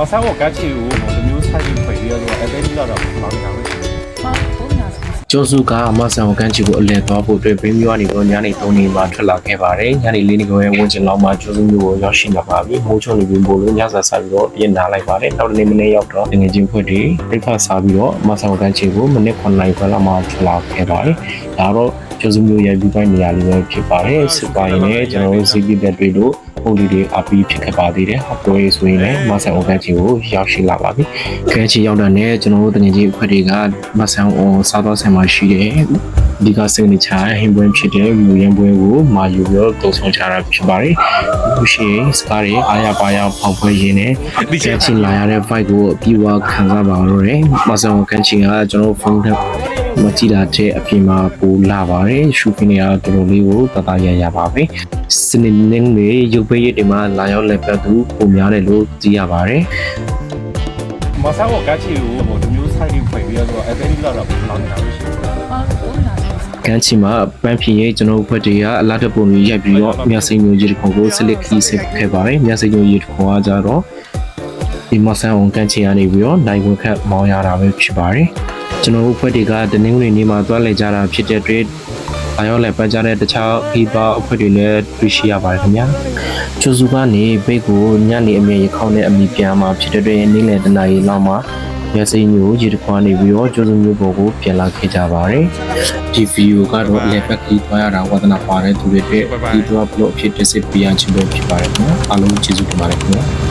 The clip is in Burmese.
မဆာကိုကတ်ချီကိုဟိုမျိုးဆိုင်ပြီးဖွေပြီးတော့အဲ့ဒီလောက်တော့လောင်းတာပဲရှိတယ်ဘာပုံညာဆိုကျော်စုကအမဆန်ကိုကန်းချီကိုအလဲသွားဖို့အတွက်ဘင်းမျိုးကနေတော့ညနေ3နေမှာထွက်လာခဲ့ပါတယ်ညနေ4နေခွဲဝန်းကျင်လောက်မှာကျော်စုမျိုးကိုရောက်ရှိလာပါပြီမိုးချုံနေပြီးပို့လို့ညစာစားပြီးတော့ပြင်နာလိုက်ပါတယ်နောက်တစ်နေ့မနေ့ရောက်တော့ငွေချင်းဖွဲ့တွေပြိဖတ်စားပြီးတော့အမဆန်ကိုကန်းချီကိုမိနစ်9နာရီခွဲလောက်မှာထွက်လာခဲ့ပါတယ်ဒါတော့ ကျော်စုမျိုးရဲ့ပြီးပိုင်းနေရာလေးပဲဖြစ်ပါတယ်စစ်ပိုင်းနဲ့ကျွန်တော်တို့စီးပြီးတဲ့တွေ့လို့ပုံလေးတွေအပီးဖြစ်ခဲ့ပါသေးတယ်ဟောက်ပွဲဆိုရင်လည်းမဆန်ကိုကန်းချီကိုရောက်ရှိလာပါပြီကန်းချီရောက်တဲ့နဲ့ကျွန်တော်တို့တငယ်ချင်းအဖွဲ့တွေကမဆန်ကိုစားတော့ဆန်မှာရှိတယ်ဒီကစိတ်နေချာဟင်ပွဲဖြစ်တဲ့မြူရင်ပွဲကိုမာယူပြီးတော့တုံဆောင်ချတာဖြစ်ပါတယ်။အခုရှိရင်စကားတွေအားရပါရဖောက်ဖွဲ့ရင်းနဲ့ဒီချက်ချင်းလာရတဲ့ vibe ကိုအပြည့်အဝခံစားပါလို့ရတယ်။မဆောင်ကန်ချင်ကကျွန်တော်ဖုန်းနဲ့ မကြည့်တာတဲ့အပြင်မှာပူလာပါတယ်။ရှူဖင်းတွေကတော်တော်လေးကိုတသားရရပါပဲ။စနေနေ့တွေရုပ်ပေးရတွေမှာလာရောက်လက်ပတ်သူပုံများတယ်လို့သိရပါတယ်။မဆာကိုကတ်ချီကိုဟိုမျိုးဆိုင်ပြီးဖွေပြီးတော့အဲ့ဒီလောက်တော့လောင်းတာပဲရှိတယ်ဘာပုံညာဆိုကန်းချီမှာပန်းဖြေရဲ့ကျွန်တော်တို့ဘက်တွေကအလားတပုံကြီးရိုက်ပြီးတော့မြတ်စိန်မျိုးကြီးတစ်ခုကိုဆလစ်ခီးစစ်ခဲ့ပါတယ်မြတ်စိန်မျိုးကြီးတစ်ခုကကြတော့ဒီမဆန်အောင်ကန်းချီကနေပြီးတော့နိုင်ဝင်ခတ်မောင်းရတာပဲဖြစ်ပါတယ် ကျွန်တော်တို့ဘက်တွေကတနင်္ဂနွေနေ့မှာတွားလဲကြတာဖြစ်တဲ့အတွက်အရောလည်းပတ်ကြတဲ့တခြားခီးပါအဖွဲ့တွေလည်းတွေ့ရှိရပါတယ်ခင်ဗျာကျိုစုကနေဘိတ်ကိုညနေအမြဲရခေါင်းနဲ့အမိပြန်มาဖြစ်တဲ့အတွက်နေ့လယ်တနာရီလောက်မှာရစိန်မျိုးကြီးတစ်ခွာနေပြီးတော့ကျိုစုမျိုးပေါ်ကိုပြန်လာခဲ့ကြပါတယ်ဒီဗီဒီယိုကတော့အလဲဘက်ခီးသွားရတာဝါသနာပါတဲ့သူတွေအတွက်ဒီတော့ဘလို့အဖြစ်တစ်စစ်ပြရချင်လို့ဖြစ်ပါတယ်ခင်ဗျာအားလုံးကျေးဇူးတင်ပါတယ်ခင်ဗျာ